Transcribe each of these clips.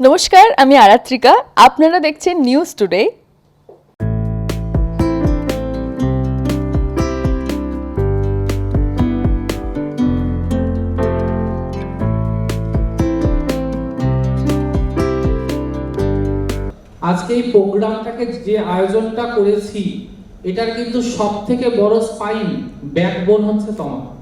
নমস্কার, আমি আরাত্রিকা। আপনারা দেখছেন নিউজ টুডে আজকে এই প্রোগ্রামটাকে যে আয়োজনটা করেছি, এটার কিন্তু সব থেকে বড় স্পাইন ব্যাকবোন হচ্ছে তোমার।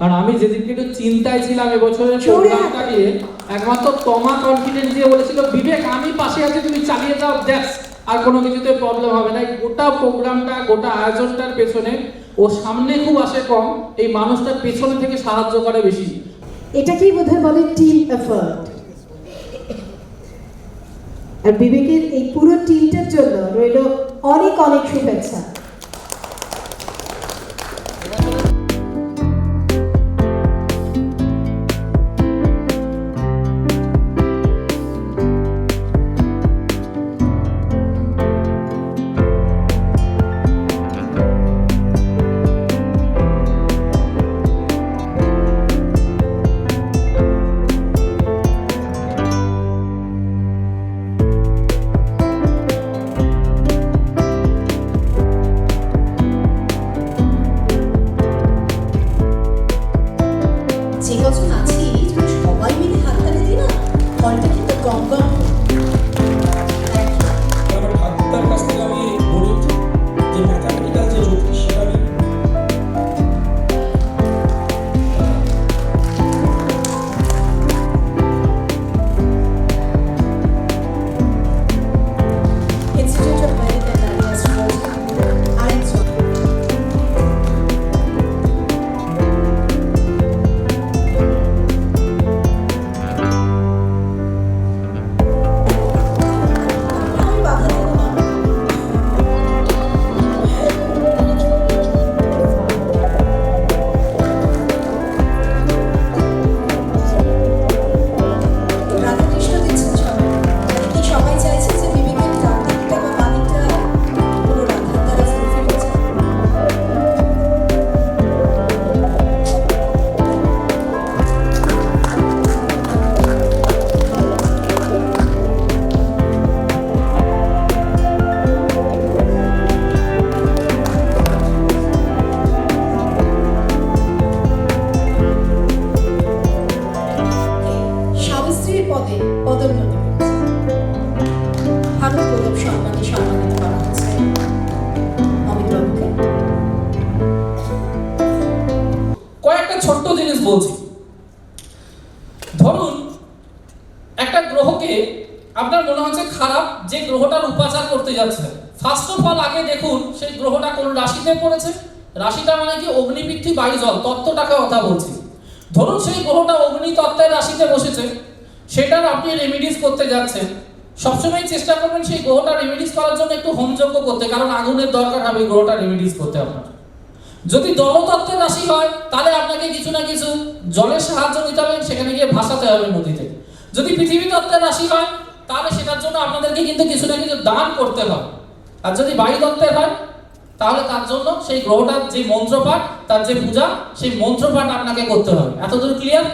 কারণ আমি যেদিনকে একটু চিন্তায় ছিলাম এবছরের প্রোগ্রামটা নিয়ে একমাত্র তমা কনফিডেন্স দিয়ে বলেছিল বিবেক আমি পাশে আছি তুমি চালিয়ে যাও দ্যাটস আর কোনো কিছুতে প্রবলেম হবে না। গোটা প্রোগ্রামটা গোটা আয়োজনটার পেছনে ও সামনে খুব আসে কম এই মানুষটার পেছনে থেকে সাহায্য করে বেশি। এটাকেই বোধহয় বলে টিম এফার্ট আর বিবেকের এই পুরো টিমটার জন্য রইল অনেক অনেক শুভেচ্ছা। কয়েকটা ছোট্ট জিনিস বলছি। ধরুন, একটা গ্রহকে আপনার মনে হচ্ছে খারাপ, যে গ্রহটার উপাচার করতে যাচ্ছে। ফার্স্ট অফ অল আগে দেখুন, সেই গ্রহটা কোন রাশিতে পড়েছে? রাশিটা মানে কি অগ্নিবৃত্তি বায়ু জল, তত্ত্বটাকে কথা বলছি। ধরুন, সেই গ্রহটা অগ্নি তত্ত্বের রাশিতে বসেছে, সেটার আপনি রেমিডিস করতে যাচ্ছেন। সবসময় চেষ্টা করবেন সেই গ্রহটা রেমিডিস করার জন্য একটু হোমযজ্ঞ করতে, কারণ আগুনের দরকার হবে গ্রহটা রেমিডিস করতে আপনার। যদি জলতত্ত্বের রাশি হয়, তাহলে আপনাকে কিছু না কিছু জলের সাহায্য নিতে হবে, সেখানে গিয়ে ভাসাতে হবে নদীতে। যদি পৃথিবী তত্ত্বের রাশি হয়, তাহলে সেটার জন্য আপনাদেরকে কিন্তু কিছু না কিছু দান করতে হবে। আর যদি বায়ু তত্ত্বের হয়, তাহলে তার জন্য সেই গ্রহটার যে মন্ত্রপাঠ, তার যে পূজা, সেই মন্ত্রপাঠ আপনাকে করতে হবে। এতদূর ক্লিয়ার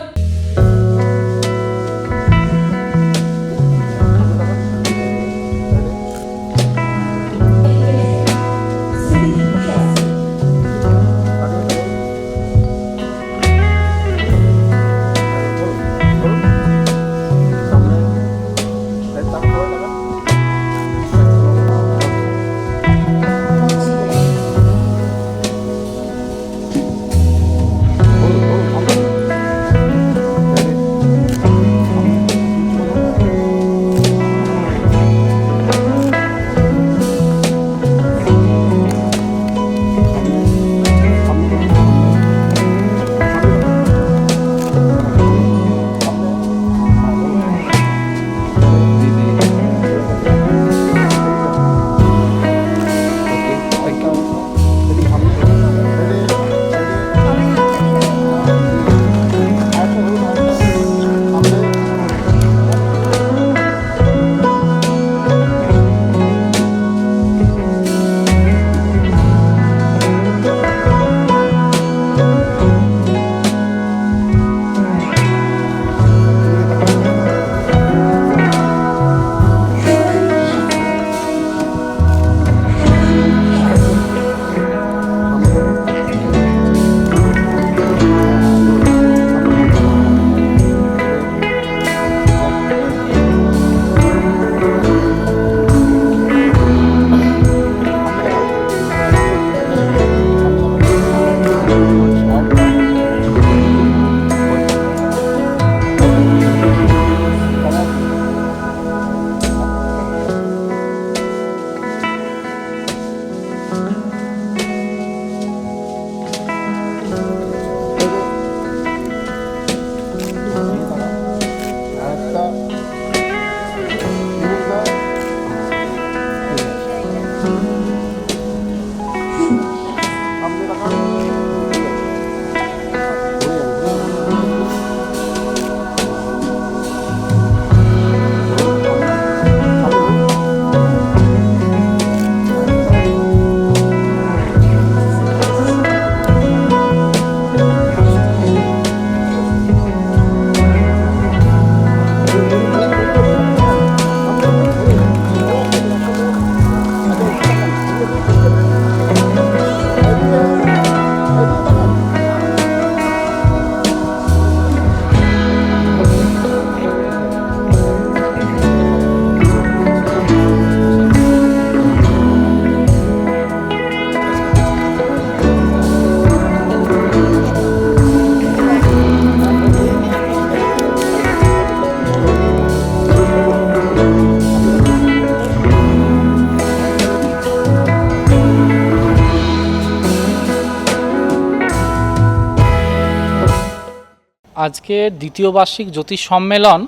আজকে দ্বিতীয় বার্ষিক জ্যোতিষ সম্মেলন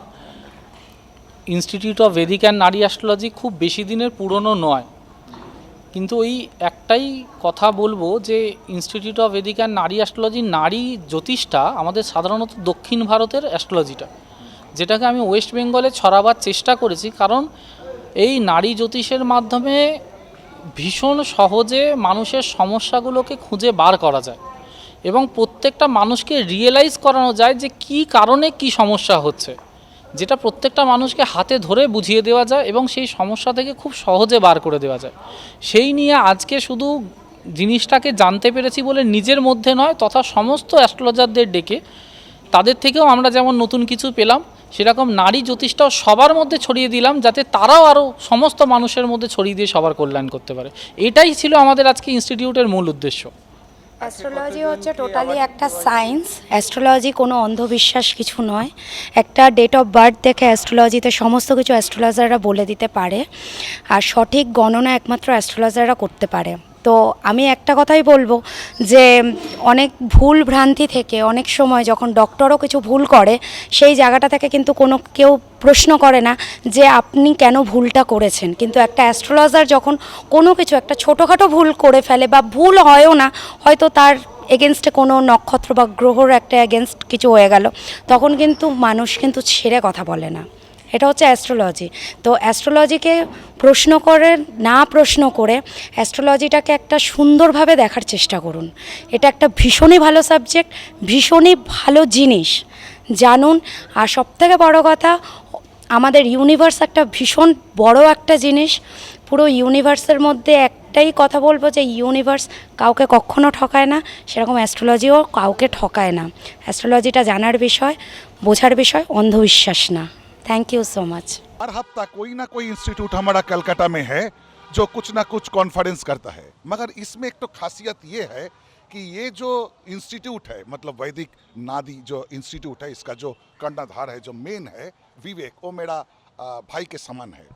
Institute of Vedic and Nadi Astrology খুব বেশি দিনের পুরনো নয়। কিন্তু ওই একটাই কথা বলব যে Institute of Vedic and Nadi Astrology Nadi জ্যোতিষটা আমাদের সাধারণত দক্ষিণ ভারতের অ্যাস্ট্রোলজিটা যেটাকে আমি ওয়েস্ট বেঙ্গলে ছড়াবার চেষ্টা করেছি, কারণ এই নারী জ্যোতিষের মাধ্যমে ভীষণ সহজে মানুষের সমস্যাগুলোকে খুঁজে বার করা যায়। এবং প্রত্যেকটা মানুষকে রিয়েলাইজ করানো যায় যে কী কারণে কি সমস্যা হচ্ছে। যেটা প্রত্যেকটা মানুষকে হাতে ধরে বুঝিয়ে দেওয়া যায় এবং সেই সমস্যা থেকে খুব সহজে বার করে দেওয়া যায়। সেই নিয়ে আজকে শুধু জিনিসটাকে জানতে পেরেছি বলে নিজের মধ্যে নয়, তথা সমস্ত অ্যাস্ট্রোলজারদের ডেকে তাদের থেকেও আমরা যেমন নতুন কিছু পেলাম, সেরকম নারী জ্যোতিষটাও সবার মধ্যে ছড়িয়ে দিলাম, যাতে তারাও আরও সমস্ত মানুষের মধ্যে ছড়িয়ে দিয়ে সবার কল্যাণ করতে পারে। এটাই ছিল আমাদের আজকে ইনস্টিটিউটের মূল উদ্দেশ্য। অ্যাস্ট্রোলজি হচ্ছে টোটালি একটা সায়েন্স অ্যাস্ট্রোলজি কোনো অন্ধবিশ্বাস কিছু নয়। একটা ডেট অফ বার্থ দেখে অ্যাস্ট্রোলজিতে সমস্ত কিছু অ্যাস্ট্রোলজাররা বলে দিতে পারে। আর সঠিক গণনা একমাত্র অ্যাস্ট্রোলজাররা করতে পারে। তো আমি একটা কথাই বলব যে অনেক ভুল ভ্রান্তি থেকে অনেক সময় যখন ডক্টরও কিছু ভুল করে, সেই জায়গাটা থেকে কিন্তু কোনো কেউ প্রশ্ন করে না যে আপনি কেন ভুলটা করেছেন। কিন্তু একটা অ্যাস্ট্রোলজার যখন কোনো কিছু, একটা ছোটোখাটো ভুল করে ফেলে বা ভুল হয়ও না, হয়তো তার এগেনস্টে কোনো নক্ষত্র বা গ্রহর একটা এগেনস্ট কিছু হয়ে গেল, তখন কিন্তু মানুষ কিন্তু ছেড়ে কথা বলে না। এটা হচ্ছে অ্যাস্ট্রোলজি তো অ্যাস্ট্রোলজিকে প্রশ্ন করে না প্রশ্ন করে অ্যাস্ট্রোলজিটাকে একটা সুন্দরভাবে দেখার চেষ্টা করুন। এটা একটা ভীষণই ভালো সাবজেক্ট ভীষণই ভালো জিনিস। জানুন, আর সবথেকে বড় কথা, আমাদের ইউনিভার্স একটা ভীষণ বড় একটা জিনিস। পুরো ইউনিভার্সের মধ্যে একটাই কথা বলব যে ইউনিভার্স কাউকে কখনো ঠকায় না, সেরকম অ্যাস্ট্রোলজিও কাউকে ঠকায় না। অ্যাস্ট্রোলজিটা জানার বিষয়, বোঝার বিষয়, অন্ধবিশ্বাস না। थैंक यू सो मच हर हफ़्ता कोई ना कोई इंस्टीट्यूट हमारा कलकत्ता में है, जो कुछ ना कुछ कॉन्फ्रेंस करता है। मगर इसमें एक तो खासियत ये है कि ये जो इंस्टीट्यूट है मतलब वैदिक नादी जो इंस्टीट्यूट है, इसका जो कर्णधार है, जो मेन है, विवेक, वो मेरा भाई के समान है।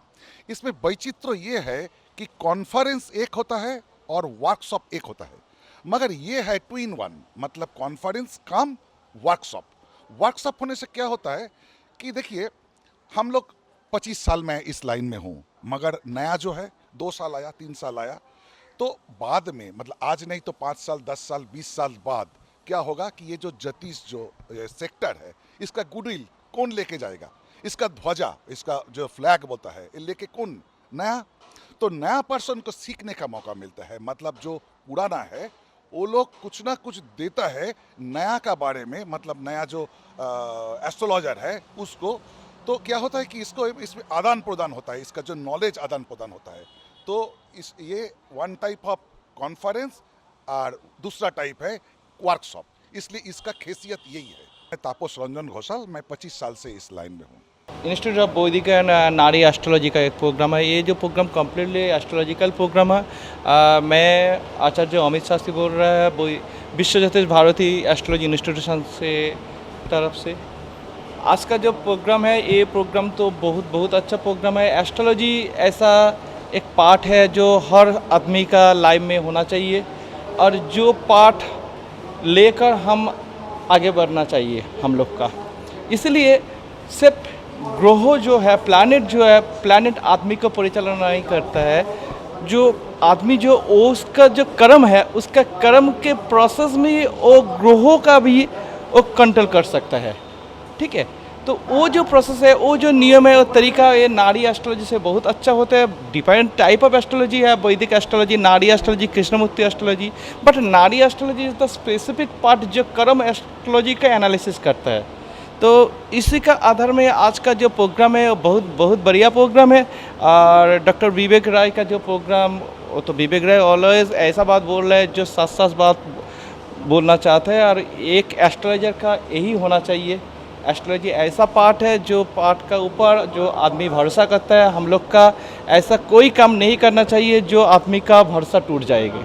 इसमें वैचित्र ये है कि कॉन्फ्रेंस एक होता है और वर्कशॉप एक होता है। मगर ये है टू इन वन मतलब कॉन्फ्रेंस काम वर्कशॉप वर्कशॉप होने से क्या होता है कि देखिए हम लोग पच्चीस साल में इस लाइन में हूँ, मगर नया जो है, दो साल आया, तीन साल आया। तो बाद में मतलब आज नहीं तो पाँच साल, दस साल, बीस साल बाद क्या होगा कि ये जो जतीश जो सेक्टर है, इसका गुडविल कौन लेके जाएगा? इसका ध्वजा, इसका जो फ्लैग बोलता है, ये लेके कौन? नया? तो नया पर्सन को सीखने का मौका मिलता है। मतलब जो पुराना है, वो लोग कुछ ना कुछ देता है नया का बारे में। मतलब नया जो एस्ट्रोलॉजर है, उसको तो क्या होता है कि इसको इसमें आदान प्रदान होता है इसका जो नॉलेज आदान प्रदान होता है तो इस ये वन टाइप ऑफ कॉन्फ्रेंस और दूसरा टाइप है वर्कशॉप इसलिए इसका खेसियत यही है मैं तापस रंजन घोषाल मैं 25 साल से इस लाइन में हूँ institute of Vedic and Nadi astrology का एक प्रोग्राम है ये जो प्रोग्राम कम्प्लीटली एस्ट्रोलॉजिकल प्रोग्राम है अ, मैं आचार्य अमित शास्त्री बोल रहा है वो विश्व ज्योतिष भारती एस्ट्रोलॉजी इंस्टीट्यूशन से तरफ से आज का जो प्रोग्राम है, ये प्रोग्राम तो बहुत बहुत अच्छा प्रोग्राम है। एस्ट्रोलॉजी ऐसा एक पार्ट है जो हर आदमी का लाइफ में होना चाहिए और जो पार्ट लेकर हम आगे बढ़ना चाहिए हम लोग का। इसलिए सिर्फ़ ग्रह जो है प्लैनेट जो है प्लैनेट आदमी को परिचालन नहीं करता है। जो आदमी जो, उसका जो कर्म है, उसका कर्म के प्रोसेस में वो ग्रहों का भी वो कंट्रोल कर सकता है। ठीक है? तो वो जो प्रोसेस है, वो जो नियम है, वो तरीका ये नारी एस्ट्रोलॉजी से बहुत अच्छा होता है। डिफरेंट टाइप ऑफ़ एस्ट्रोलॉजी है, Vaidik astrology Nadi astrology Krishnamurti astrology but Nadi astrology is the specific part जो कर्म एस्ट्रोलॉजी का एनालिसिस करता है। तो इसी का आधार में आज का जो प्रोग्राम है, वो बहुत बहुत बढ़िया प्रोग्राम है। और डॉक्टर विवेक राय का जो प्रोग्राम तो विवेक राय ऑलवेज ऐसा बात बोल रहे हैं जो सच सच बात बोलना चाहते हैं। और एक एस्ट्रोलॉजर का यही होना चाहिए। एस्ट्रोलॉजी ऐसा पार्ट है जो पार्ट का ऊपर जो आदमी भरोसा करता है, हम लोग का ऐसा कोई काम नहीं करना चाहिए जो आदमी का भरोसा टूट जाएगा।